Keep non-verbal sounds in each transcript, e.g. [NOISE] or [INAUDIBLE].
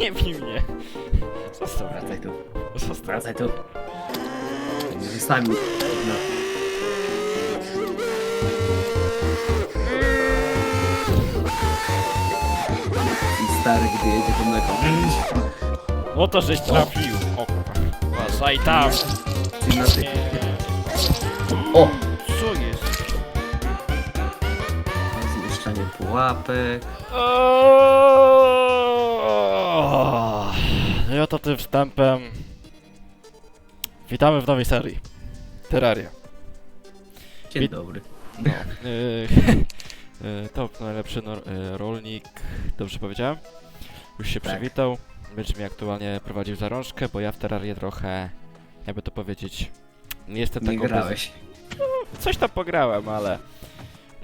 Nie bij mnie. Zostaw Wracaj tu. Zostaw. Wracaj tu. Nie zostawił. No. I stary, gdy jedzie po mleko. No to żeś trafił. O, uważaj tam. Ty na ty. Nie. O! Co jest? Zniszczenie pułapek. No i oto tym wstępem witamy w nowej serii Terraria. Dzień Wit- dobry. No, y, [LAUGHS] y, to najlepszy y, rolnik, dobrze powiedziałem? Już się Tak. przywitał. Będzie mi aktualnie prowadził za rączkę, bo ja w Terrarię trochę, jakby to powiedzieć, nie jestem Nie taką... grałeś. Bez... Coś tam pograłem, ale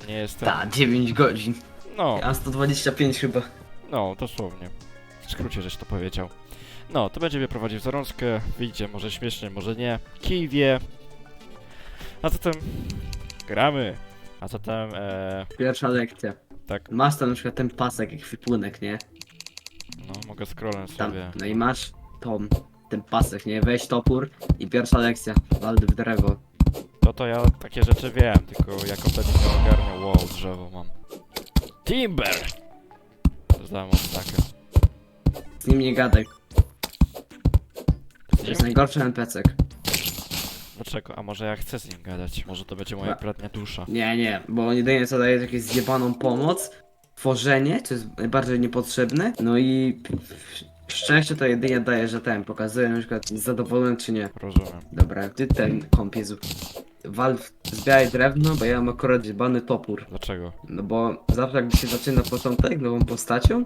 nie jestem... Ta, 9 godzin. No, Ja mam 125 chyba. No, dosłownie. W skrócie żeś to powiedział. No, to będzie mnie prowadził za rączkę. Wyjdzie może śmiesznie, może nie. Kij wie. A zatem gramy. A zatem, e, Pierwsza lekcja. tak, Masz tam na przykład ten pasek, ekwipunek, nie? no, mogę scrollem Tam, sobie. no i masz tą, ten pasek, nie? Weź topór i pierwsza lekcja. Wal w drewo. To to ja takie rzeczy wiem, tylko ja kompletnie nie ogarniam. Wow, drzewo mam. Timber! Zdałem odznakę. Z nim nie gadaj. To jest najgorszy NPC. Dlaczego? A może ja chcę z nim gadać? Może to będzie moja bratnia dusza. Nie, nie, bo on jedynie co daje to jakąś zjebaną pomoc, tworzenie, co jest najbardziej niepotrzebne, no i szczęście to jedynie daje, że ten pokazuje na przykład zadowolony czy nie. Rozumiem. Dobra, ty ten kąpiez. Wal zbieraj drewno, bo ja mam akurat zjebany topór. Dlaczego? No bo zawsze jak się zaczyna początek nową postacią,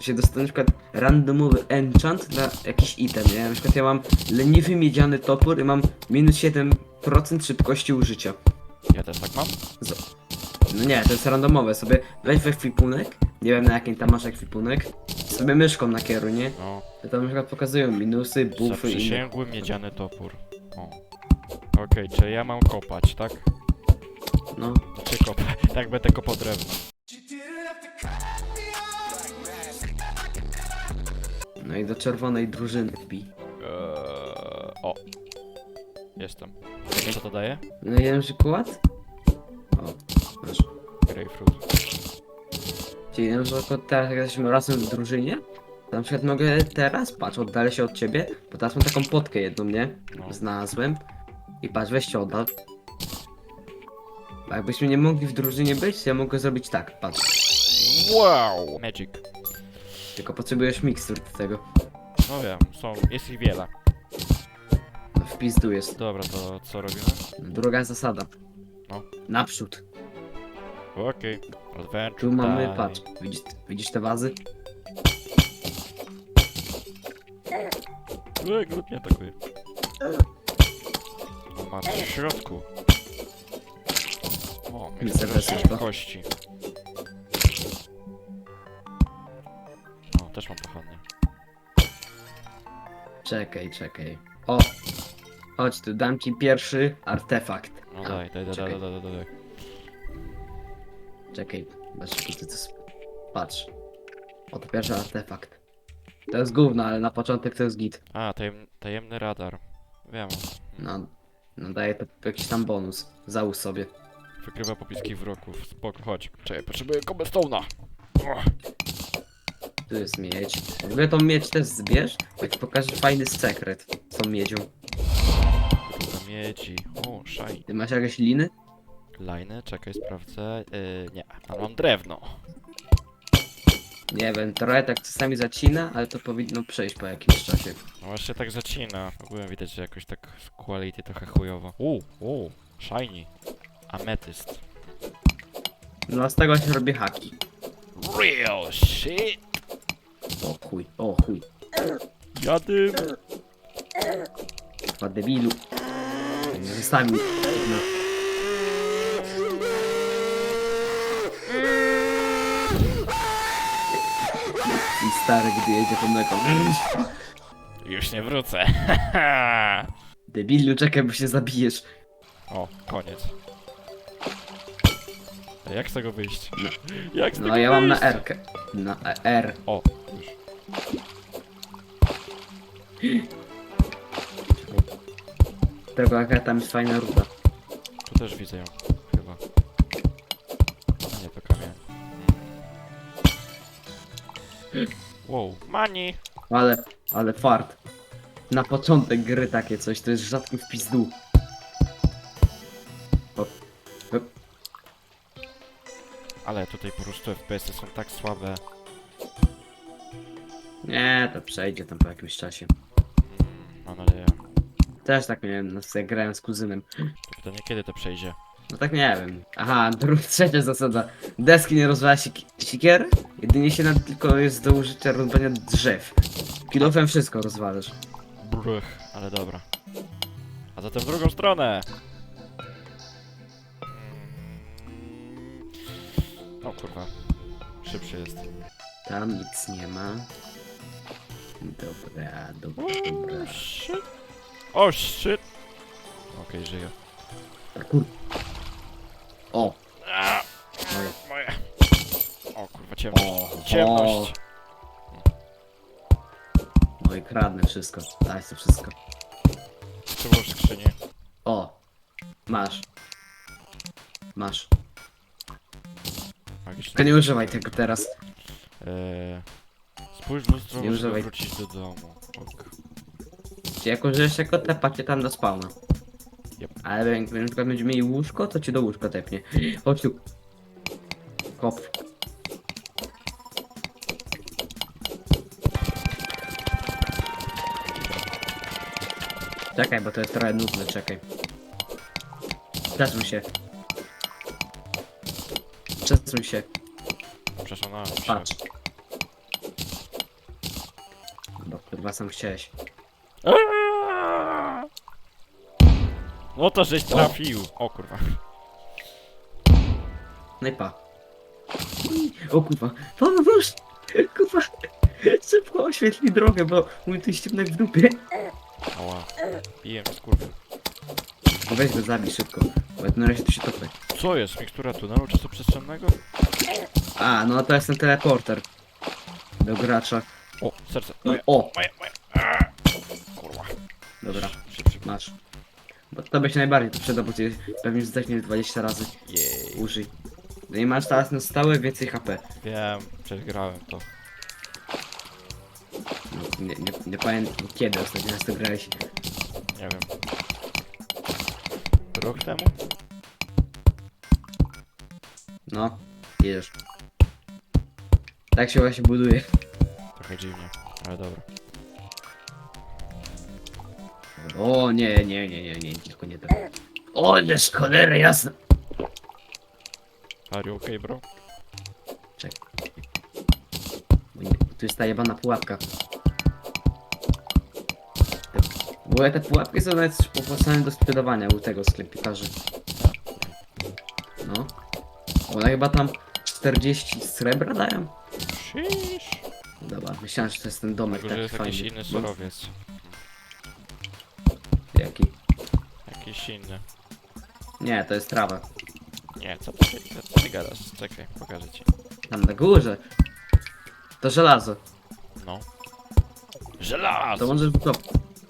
się dostanie na przykład randomowy enchant na jakiś item, nie? Na przykład ja mam leniwy miedziany topór i mam minus 7% szybkości użycia. Ja też tak mam? No nie, to jest randomowe, sobie weź w ekwipunek, nie wiem na jakim tam masz ekwipunek, sobie myszką nakieruj, nie? No. To tam na przykład pokazują minusy, buffy i... Zaprzysięgły miedziany topór. O. Okej, czyli ja mam kopać, tak? No, Znaczy kopać. [LAUGHS] Tak będę kopał drewno. No i do czerwonej drużyny wbij. Eee, o. Jestem. Co to daje? No jeden przykład? O, masz. Grapefruit. Czyli na przykład teraz jak jesteśmy razem w drużynie, to na przykład mogę teraz, patrz, oddalę się od ciebie, bo teraz mam taką potkę jedną, nie? No. Znalazłem. I patrz, weź się oddal. A jakbyśmy nie mogli w drużynie być, to ja mogę zrobić tak, patrz. Wow! Magic. Tylko potrzebujesz mikstur do tego. No wiem, są, jest ich wiele. No w pizdu jest. Dobra, to co robimy? Druga zasada. No. Naprzód. Okej. Adventure Tu mamy, patrz, widzisz, widzisz te wazy? Ej, glut mnie atakuje. Coś w środku. O, mikstura weseczko. kości. Czekaj, czekaj. O! Chodź tu, dam ci pierwszy artefakt. No A, daj, daj, daj, czekaj. daj, daj, daj, daj. Czekaj, patrz, to jest... Patrz. Oto pierwszy artefakt. To jest gówno, ale na początek to jest git. A, tajem, tajemny radar. Wiem. No, no daje to jakiś tam bonus. Załóż sobie. Wykrywa popiski wroków. Spoko, chodź. Czekaj, potrzebuję cobblestone'a. O, Tu jest miedź. W ogóle tą miedź też zbierz, bo ci pokażę fajny sekret z tą miedzią. Druga miedzi. O, szaj. Ty masz jakieś liny? Lajny, czekaj, sprawdzę. Yy, nie, tam mam drewno. Nie wiem, trochę tak czasami zacina, ale to powinno przejść po jakimś czasie. No właśnie tak zacina. Ogólnie widać, że jakoś tak z quality trochę chujowo. Uuu, uuu, shiny. Ametyst. No a z tego się robi haki. Real shit! O chuj, o chuj. Jadym! Chyba debilu. Nie zostawił. No. I stary, gdy jedzie po mleko. Już nie wrócę. [LAUGHS] Debilu, czekaj, bo się zabijesz. o, koniec. Jak z tego wyjść? Jak z tego No ja mam na wyjść? R. Na R. O, już. Tego jaka tam jest fajna ruda. Tu też widzę ją, chyba. A nie, to kamień. Wow, mani! Ale, ale fart. Na początek gry takie coś, to jest rzadki w pizdu. Ale tutaj po prostu FPS-y są tak słabe. nie, to przejdzie tam po jakimś czasie. Mm, mam nadzieję. Też tak miałem, no, jak grałem z kuzynem. To pytanie, kiedy to przejdzie? No tak nie wiem. Aha, druga, [LAUGHS] trzecia zasada. Deski nie rozwala sik sikiery, jedynie się nad, tylko jest do użycia rozwania drzew. Kilofem wszystko rozwalasz. Bruch, ale dobra. A zatem w drugą stronę! Kurwa. Szybszy jest. Tam nic nie ma. Dobra, dobra, dobra. O shit! O shit! Okej, żyję. Kur... O! A, Moje. moje. O kurwa, ciemność. O, Ciemność. No i kradnę wszystko. Daj to wszystko. Co było w skrzyni? O! Masz. Masz. Tylko nie używaj tego teraz. Eee, spójrz w lustro, Nie żeby używaj. wrócić do domu. Ok. Jak użyjesz jako tepa cię tam do spawna. Yep. Ale jak na przykład będziemy mieli łóżko, to cię do łóżka tepnie. Chodź tu. Kop. Czekaj, bo to jest trochę nudne, czekaj. Przesuń się. Przesuń się, Przesunąłem się. patrz. Bo kurwa sam chciałeś. Aaaa! No to żeś trafił. O kurwa. No i pa. O kurwa, pomóż! Kurwa, szybko oświetli drogę, bo mój tu ściemnek w dupie. Ała. Bijem z kurwy. Weź go zabij szybko, bo na razie tu się topę. Co jest? Mikstura tunelu czasoprzestrzennego? A, no to jest ten teleporter. Do gracza. O, serce. No, Moje, o, moje, moje. Aaa! Kurwa. dobra, Szybszy. masz. Bo to by się najbardziej to przyda, bo ty pewnie zdechniesz 20 razy. Jej. Użyj. No i masz teraz na stałe więcej HP. Wiem, przecież grałem to. No, nie, nie, nie pamiętam kiedy ostatnio raz to grałeś. Nie wiem. Rok temu? No, jedziesz. Tak się właśnie buduje. Trochę dziwnie, ale dobra. O nie, nie, nie, nie, nie, tylko nie tak. O, ależ cholera jasna. Are you okay, bro? Czekaj. Nie- Tu jest ta jebana pułapka. Bo te pułapki są nawet opłacane do sprzedawania u tego sklepikarzy. No. Ona chyba tam 40 srebra dają? Shish. Dobra, myślałem, że to jest ten domek Tylko, że taki jest jakiś fajny. inny Bo- surowiec. Jaki? Jakiś inny. Nie, to jest trawa. Nie, co ty, co, co ty gadasz? Czekaj, pokażę ci. Tam na górze. To żelazo. No. To Żelazo! możesz wykopać.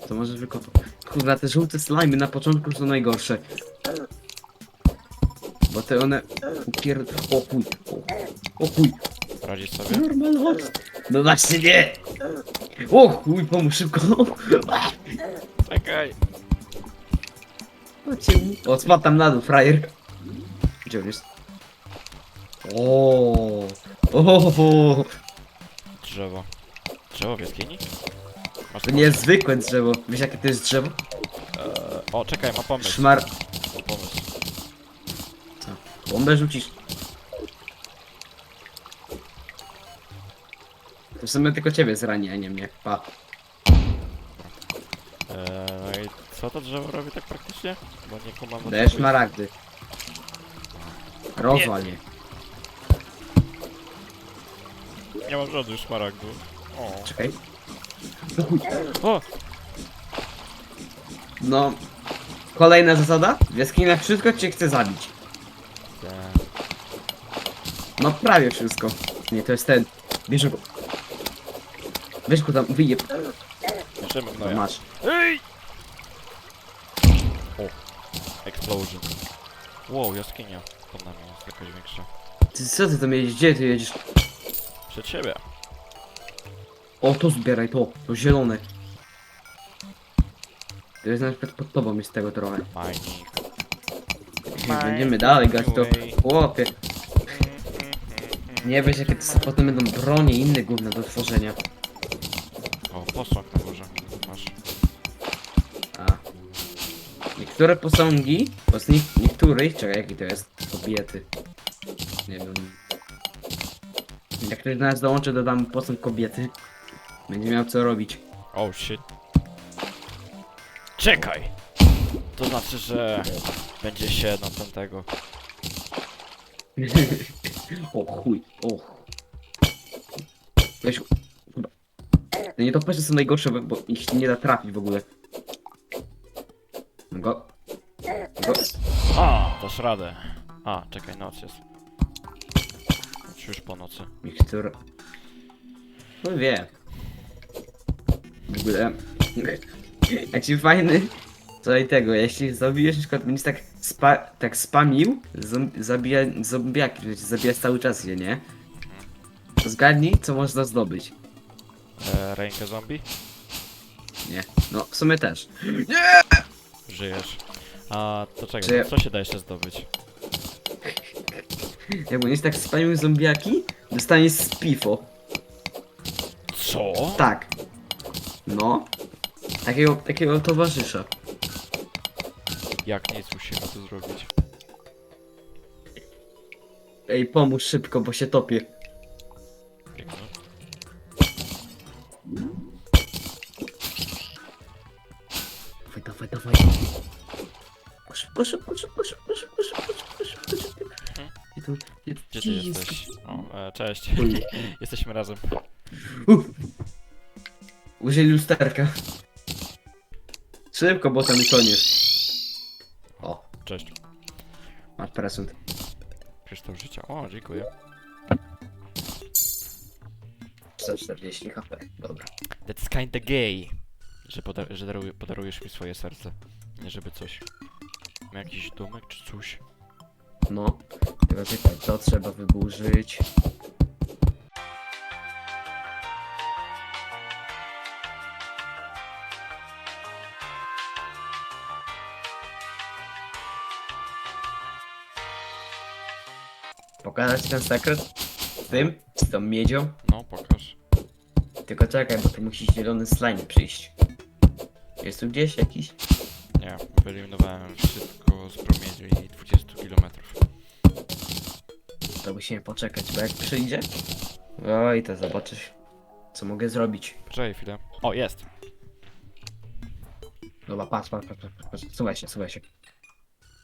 To możesz wykopać. Kurwa, te żółte slimy na początku są najgorsze. Bo te one... Upier... O chuj. O, o chuj. Radzisz sobie? Normal hot. No właśnie nie. O chuj, pomóż szybko. Czekaj! Chodźcie mi. O, spadł tam na dół, frajer. Gdzie on jest? O, o, Drzewo. Drzewo w jaskini? Masz To nie jest zwykłe drzewo. Wiesz jakie to jest drzewo? Eee, o, czekaj, ma pomysł. Szmar... Ma pomysł. Co? Bombę rzucisz. To w sumie tylko ciebie zrani, a nie mnie. Pa. Eee, no i co to drzewo robi tak praktycznie? Bo nie kumam o co Dajesz chodzi. maragdy. Rozwal je. Nie mam żadnych szmaragdów. O. Czekaj. No o! No. Kolejna zasada. W jaskiniach wszystko cię chce zabić. Te- No prawie wszystko. Nie, to jest ten. Bierz go. Weź go tam, wyjeb. No No ja. masz. Ej! O! Explosion. Wow, jaskinia. Pod nami jest jakaś większa. Ty, co ty tam jedziesz? Gdzie ty jedziesz? Przed siebie. O, to zbieraj, to. To zielone. To jest na przykład pod tobą jest tego trochę. Mining. Będziemy dalej grać to. Chłopie. Nie wiesz jakie to są potem będą bronie i inne gówna do tworzenia. O, posąg na górze. Masz. A. Niektóre posągi, bo z nie, niektórych, czekaj jaki to jest, kobiety. Nie wiem. Jak ktoś do nas dołączy, dodam posąg kobiety. Będzie miał co robić. Oh shit. Czekaj! To znaczy, że będzie się na ten tego. [LAUGHS] o chuj, o. Weź, chyba. Te nietoperze są najgorsze, bo- bo ich się nie da trafić w ogóle. Go. Go. A, dasz radę. A, czekaj, noc jest. Już po nocy? Mikstura. No wie. Ogóle. Jak ci fajny. Tutaj tego, jeśli zabijesz na przykład będziesz tak, spa, tak spamił, zom, zabija zombiaki, że cię zabija cały czas je, nie? To zgadnij, co można zdobyć. E, rękę zombie? Nie. No, w sumie też. Żyjesz. A, to czekaj, Żyję. co się da jeszcze zdobyć? [LAUGHS] Jak będziesz tak spamił zombiaki, dostaniesz spifo. Co? Tak. No. Takiego, takiego towarzysza. Jak nic musimy to zrobić? Ej, pomóż szybko, bo się topię. Piękno. Dawaj, dawaj, dawaj. Szybko, szybko, szybko, szybko, szybko, szybko, szybko, Gdzie ty jesteś? O, e, cześć. [LAUGHS] Jesteśmy razem. Uff. Użyj lusterka. Szybko, bo tam koniec. O, Cześć. masz prezent. Kryształ życia. O, dziękuję. 140 HP, dobra. That's kinda gay. Że, poda- że daruj- podarujesz mi swoje serce. Nie żeby coś. Ma jakiś domek czy coś? No, tylko czekaj, to trzeba wyburzyć. Pokazać ten sekret? Z tym? Z tą miedzią? No, pokaż. Tylko czekaj, bo tu musi zielony slime przyjść. Jest tu gdzieś jakiś? Nie, wyeliminowałem wszystko z promieni 20 km. To musimy poczekać, bo jak przyjdzie... Oj, to zobaczysz, co mogę zrobić. Poczekaj chwilę. O, jest! Dobra, patrz, patrz, patrz, patrz, patrz. Słuchaj się, słuchaj się.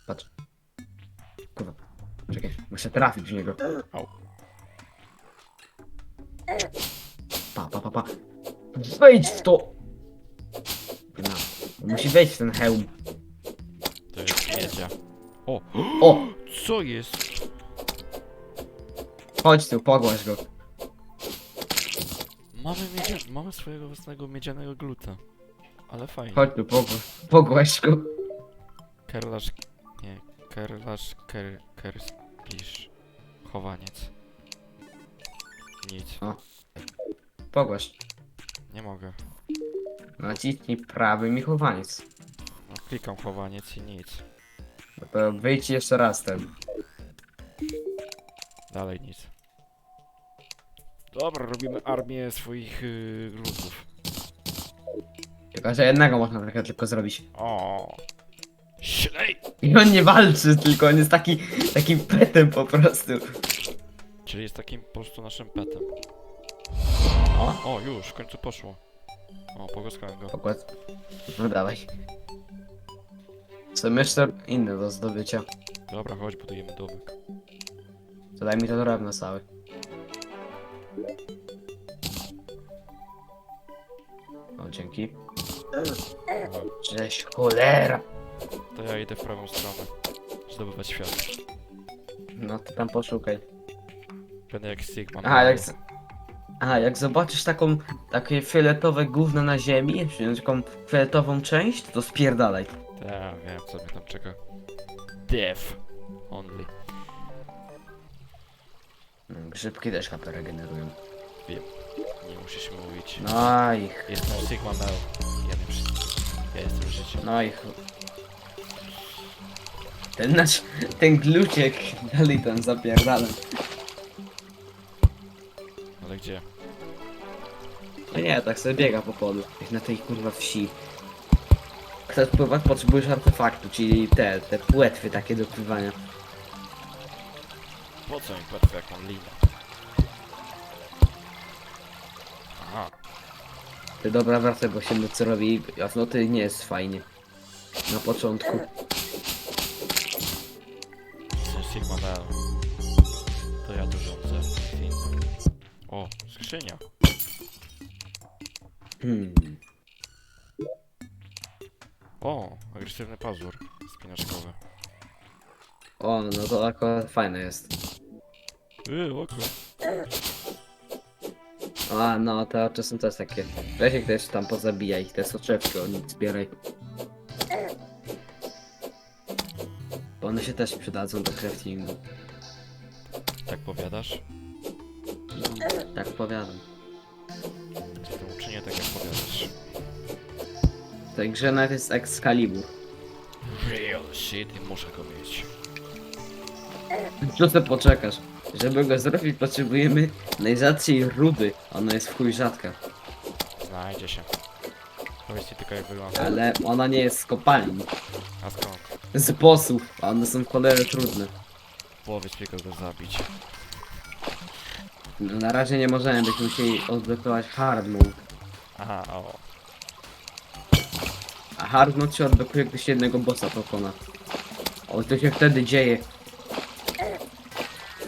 Patrz. Kurwa. Czekaj, muszę trafić w niego. Au. Pa, pa, pa, pa. Wejdź w to! No, musi wejść w ten hełm. To jest miedzia. O! O! Co jest? Chodź tu, pogłaś go. Mamy, miedzia... Mamy swojego własnego miedzianego gluta. Ale fajnie. Chodź tu, pogłaś, pogłaś go. Kerlasz... Nie. Kerlasz... Ker... Chowaniec. Nic. Pogłaś. Nie mogę. Naciśnij prawy mi chowaniec. No, klikam chowaniec i nic. No to wyjdź jeszcze raz ten. Dalej nic. Dobra, robimy armię swoich yy, glutów. Tylko, że jednego można trochę tylko zrobić. O. Ślej! I on nie walczy, tylko on jest taki, takim petem po prostu. Czyli jest takim po prostu naszym petem. O, O, już, w końcu poszło. O, pogłaskałem go. pokład. No dawaj. Są jeszcze inne do zdobycia. Dobra, chodź, budujemy domek. To daj mi to drewno całe. O, dzięki. Cześć, cholera! To ja idę w prawą stronę. Zdobywać świat. No to tam poszukaj. Będę jak Sigma. Aha, jak... z- A, jak zobaczysz taką, takie fioletowe gówno na ziemi, czyli taką fioletową część, to spierdalaj. Ja wiem, co mnie tam czeka. Death. Only. No, Grzybki też HP regenerują. Nie musisz mówić. No i, Jestem Sigma Mel. Ja wiem wszystko. Ja jestem życie. no i... ch- Ten nasz, ten gluciek dalej tam zapierdala. Ale gdzie? No nie, tak sobie biega po polu. Jak na tej kurwa wsi. Chcesz pływać, potrzebujesz artefaktu, czyli te, te płetwy takie do pływania. Po co mi płetwy jak mam linę? Aha. Ty dobra wracaj, bo się nocy robi, a w nocy nie jest fajnie. Na początku. Mel. To ja tu rządzę. nic innego. O, skrzynia. Hmm. O, agresywny pazur. Spinaczkowy. O, no to akurat fajne jest. Yy, oko. A, no te oczy są też takie. Weź ich też tam pozabijaj, te soczewki od nich zbieraj. One się też przydadzą do craftingu. Tak powiadasz? Tak powiadam. To uczynię tak jak powiadasz? W tej grze nawet jest Excalibur. Real shit i muszę go mieć. Co ty poczekasz? Żeby go zrobić potrzebujemy najrzadszej rudy. Ona jest w chuj rzadka. Znajdzie się. Powiedzcie tylko jak wygląda. Ale ona nie jest z kopalni. A skąd? Z bossów, a one są w cholerę trudne. Powiedz mi kogo zabić. No, na razie nie możemy, byśmy musieli odblokować hard mode. Aha, o. A hard mode się odblokuje, gdy się jednego bossa pokona. O, to się wtedy dzieje.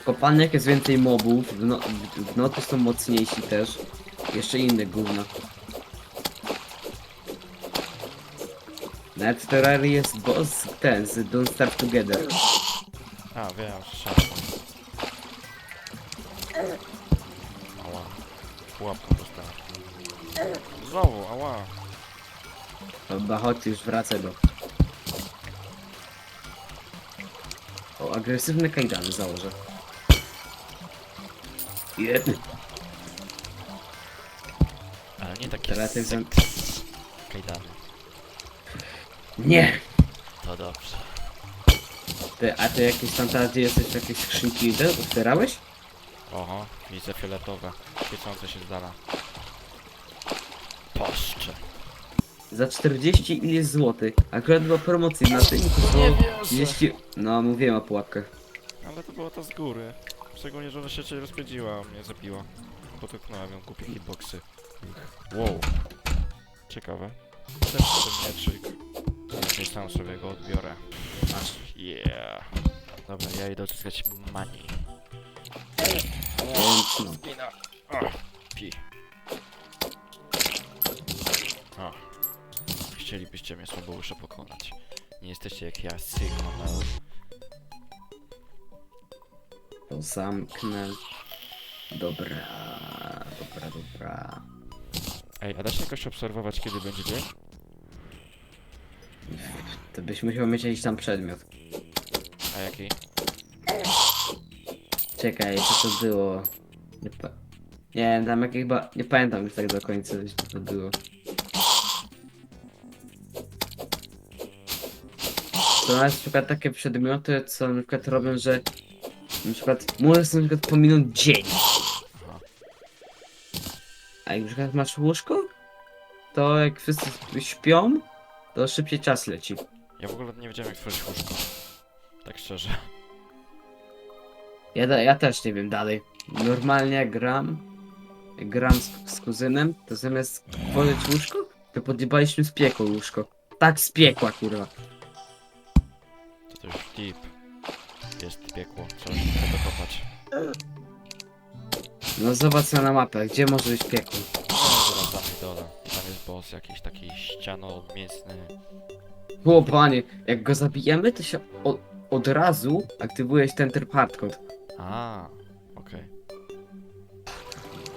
W kopalniach jest więcej mobów, w, no, w, nocy są mocniejsi też. Jeszcze inne gówna. Nawet w Terrarii jest boss ten z Don't Starve Together. A, wiem, słyszałem. Ała. Pułapką dostałem. Znowu, ała. Dobra, chodź już wracaj do. O, agresywne kajdany założę. Jedny. Ale nie takie Teraz jest za- seks. Kajdany. Nie! To dobrze. Ty, a ty jakieś tam teraz gdzie jesteś jakieś skrzynki idę? Otwierałeś? Oho, widzę fioletowe. Świecące się z dala. Poszcze. Za 40 ile złotych. Akurat była promocja na tym, to Nie było wierzę. 30... No, mówiłem o pułapkach. Ale to było to z góry. Szczególnie, że ona się cię rozpędziła, a mnie zabiła. Potknąłem ją, kupię hitboxy. Wow. Ciekawe. Też ten mieczyk. Lepiej sam sobie go odbiorę. Yeah. Dobra, ja idę odzyskać money. O, pi. O. Chcielibyście mnie słabousze pokonać. Nie jesteście jak ja, Sigma Mel. to zamknę. Dobra, dobra, dobra. Ej, a da się jakoś obserwować, kiedy będzie dzień? To byś musiał mieć jakiś tam przedmiot. A jaki? Czekaj, co to było? Nie, pa... nie tam jak chyba... Nie pamiętam już tak do końca, co to było. To na przykład takie przedmioty, co na przykład robią, że na przykład możesz na przykład pominąć dzień. A jak na przykład masz łóżko, to jak wszyscy śpią, to szybciej czas leci. Ja w ogóle nie wiedziałem jak tworzyć łóżko. Tak szczerze. Ja, da- ja też nie wiem dalej. Normalnie gram, gram z, z kuzynem, to zamiast tworzyć łóżko, to podjebaliśmy z piekła łóżko. Tak z piekła, kurwa. To to już deep. Jest piekło, trzeba się tego kopać. No zobacz na mapę, gdzie może być piekło. Tam dole. Jest boss jakiś taki ściano-mięsny. Było panie, jak go zabijemy, to się od, od razu aktywuje się ten tryb hardcore. A, okej.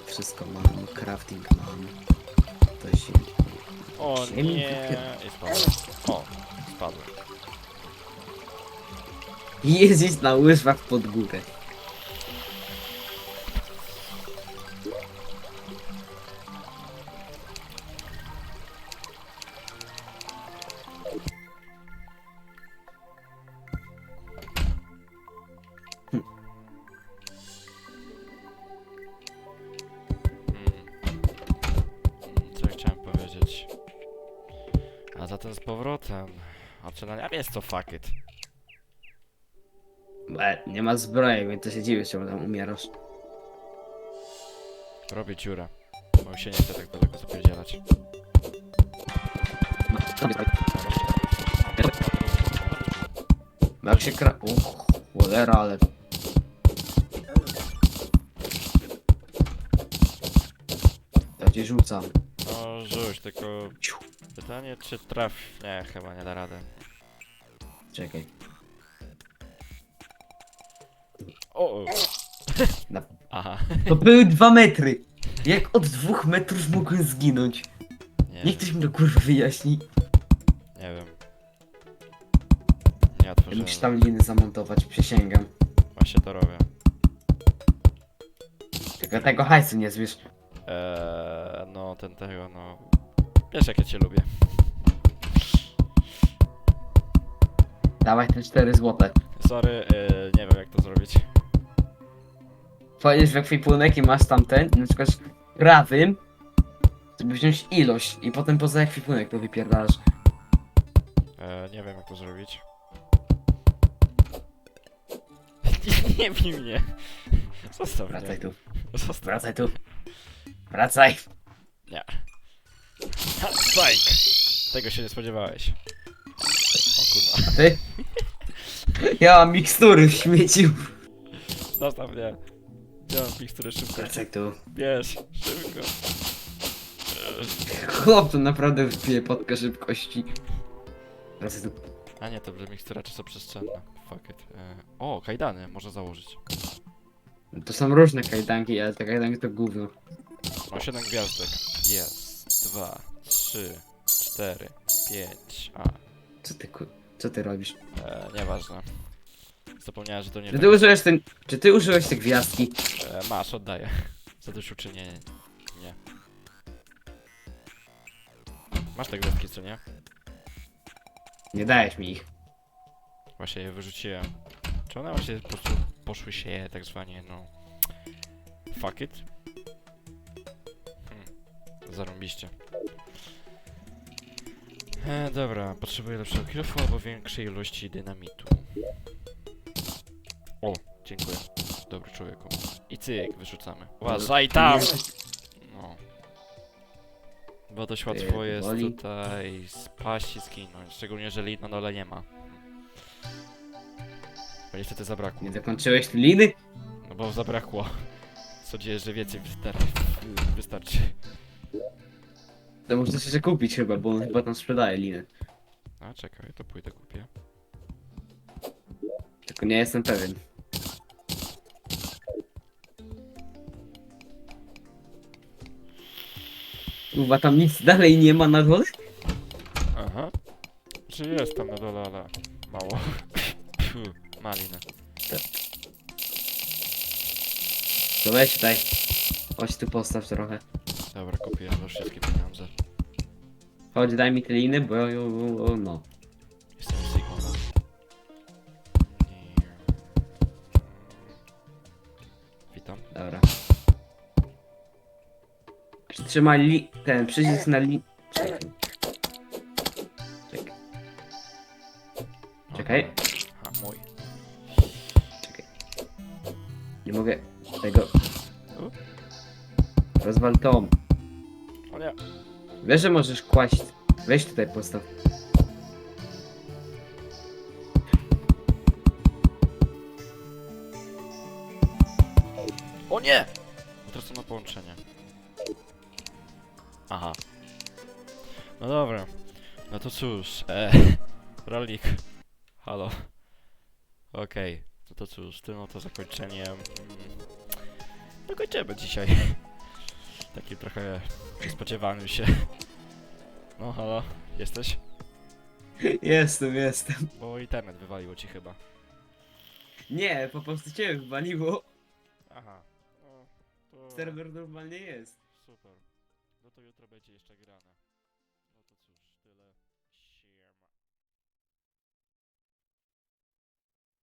wszystko mam, crafting mam. To się... O Ziemi nie! I spadłem. O, spadłem. Jeździć na łyżwach pod górę. Odczynania, a jest to fuck it. E, nie ma zbroi, więc to się dziwisz, czemu tam umierasz. Robię dziurę. Bo się nie chce tak daleko zapierdzielać. No, tam jest No Jak się kra... Uch, cholera, ale... Ja ci rzucam. No rzuć, tylko pytanie czy traf... Nie, chyba nie da rady. Czekaj. O! o. Na- Aha, To były dwa metry! Jak od dwóch metrów mogłem zginąć? nie, Niech ktoś mi to kurwa wyjaśni. nie wiem. Nie Ja otworzyłem. Musisz tam liny zamontować, przysięgam. Właśnie to robię. Tylko tego hajsu nie zbierz. Eee, no ten tego, no... Wiesz jak ja cię lubię. Dawaj te 4 złote. Sorry, eee, nie wiem jak to zrobić. Wchodzisz w ekwipunek i masz tam ten, na przykład prawym, żeby wziąć ilość i potem poza ekwipunek to wypierdalasz. Eee, nie wiem jak to zrobić. [LAUGHS] nie bij mnie. Zostaw Wracaj mnie. tu, Zostaw. wracaj tu. Wracaj. Ha, Psych! Tego się nie spodziewałeś. O ty? Ja mam mikstury w śmieciu. Zostaw mnie. Biorę mikstury szybko. Wracaj tu. Bierz, szybko. Chłop to naprawdę wpije podkę szybkości. Wracaj tu. A nie, to były mikstura czasoprzestrzenne. Fuck it. Eee, o, kajdany, można założyć. To są różne kajdanki, ale te kajdanki to gówno. Mam 7 gwiazdek. Jest, dwa, trzy, cztery, pięć. A, Co ty ku... Co ty robisz? e, nieważne. Zapomniałem, że to nie Czy ty użyłeś ten... Czy ty użyłeś te gwiazdki? e, Masz, oddaję. Zadośćuczynienie. Nie. Masz te gwiazdki, co nie? Nie dajesz mi ich. Właśnie je wyrzuciłem. Czy one właśnie po prostu poszły się tak zwanie, no... Fuck it? Hmm. Zarąbiście. E, dobra, potrzebuję lepszego kilofu albo większej ilości dynamitu. O, dziękuję. Dobry człowieku. I cyk, wyrzucamy. Uważaj tam! No. Bo dość łatwo jest tutaj spaść i zginąć, szczególnie jeżeli na dole nie ma. Bo niestety zabrakło. Nie dokończyłeś te liny? No bo zabrakło. Co dzieje, że więcej wystar wystarczy. To możesz jeszcze kupić chyba, bo on chyba tam sprzedaje liny. A czekaj, to pójdę kupię. Tylko nie jestem pewien. Chyba tam nic dalej nie ma na dole? Aha. Czy jest tam na dole, ale mało. [COUGHS] Malina. To weź tutaj. Chodź tu postaw trochę. Dobra, kupiłem już wszystkie pieniądze. Chodź daj mi te liny, bo no. Jestem Sigma. Witam. Dobra. Przytrzymaj li ten przycisk na li... Czekaj. Czekaj. Czekaj. A, mój. Czekaj. Nie mogę tego... Rozwal tom. O nie. Wiesz, że możesz kłaść... Weź tutaj postaw. O nie! Utracono połączenie. Aha. No dobra. No to cóż, e, [LAUGHS] rolnik. Halo. Okej. No to cóż, tym oto zakończeniem. mm, Dokończymy dzisiaj. [LAUGHS] Taki trochę niespodziewany się. No halo, jesteś? Jestem, jestem. Bo internet wywaliło ci chyba. Nie, po prostu ciebie wywaliło. Aha. No, to... Serwer normalnie jest. Super. No to jutro będzie jeszcze grane.